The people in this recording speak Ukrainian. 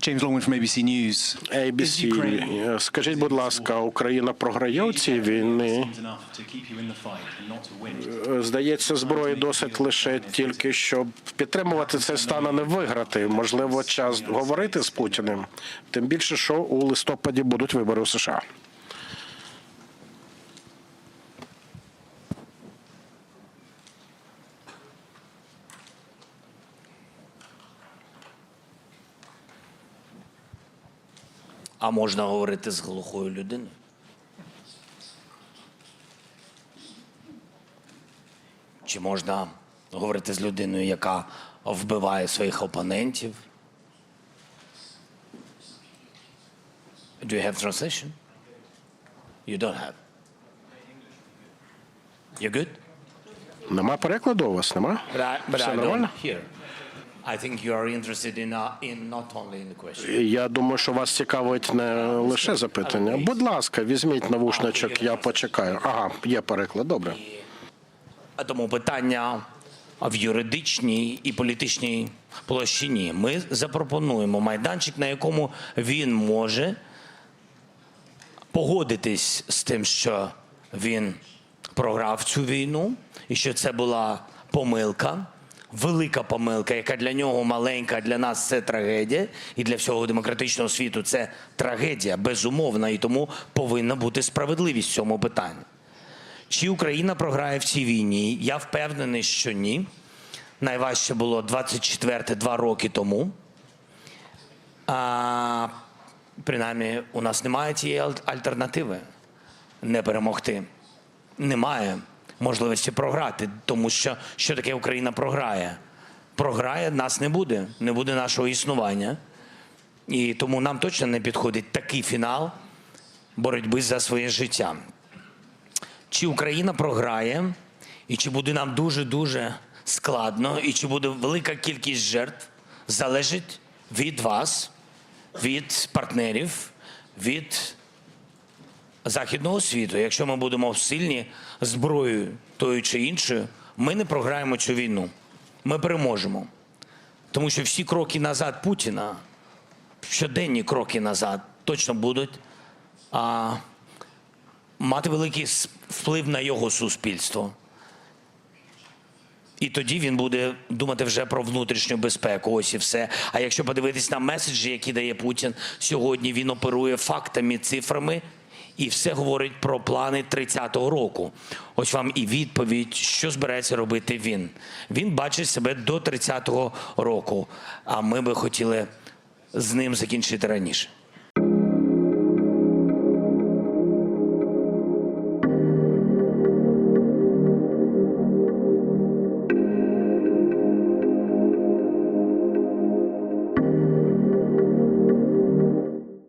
James Longman from ABC News. ABC, е, скажіть, будь ласка, Україна програє у цій війни? Е, Здається, зброї досить лише тільки щоб підтримувати цей стан, а не виграти. Можливо, час говорити з Путіним. Тим більше, що у листопаді будуть вибори у США. А можна говорити з глухою людиною? Чи можна говорити з людиною, яка вбиває своїх опонентів? Do you have translation? You don't have. You good? Нема перекладу у вас? Нема? But I, but Все I нормально? don't hear. I think you are interested in, uh, in not only in the question. Я думаю, що вас цікавить не лише запитання. Будь ласка, візьміть навушничок, я почекаю. Ага, є переклад. Добре. Тому питання в юридичній і політичній площині. Ми запропонуємо майданчик, на якому він може погодитись з тим, що він програв цю війну, і що це була помилка. Велика помилка, яка для нього маленька, для нас це трагедія, і для всього демократичного світу це трагедія, безумовна, і тому повинна бути справедливість в цьому питанні. Чи Україна програє в цій війні? Я впевнений, що ні. Найважче було 24 два роки тому. А, принаймні, у нас немає аль- альтернативи не перемогти. Немає можливості програти, тому що що таке Україна програє? Програє, нас не буде, не буде нашого існування. І тому нам точно не підходить такий фінал боротьби за своє життя чи Україна програє, і чи буде нам дуже-дуже складно, і чи буде велика кількість жертв, залежить від вас, від партнерів, від західного світу. Якщо ми будемо сильні зброєю тою чи іншою, ми не програємо цю війну. Ми переможемо. Тому що всі кроки назад Путіна, щоденні кроки назад, точно будуть а, мати великий вплив на його суспільство. І тоді він буде думати вже про внутрішню безпеку. Ось і все. А якщо подивитись на меседжі, які дає Путін сьогодні, він оперує фактами, цифрами і все говорить про плани 30-го року. Ось вам і відповідь, що збирається робити він. Він бачить себе до 30-го року. А ми би хотіли з ним закінчити раніше.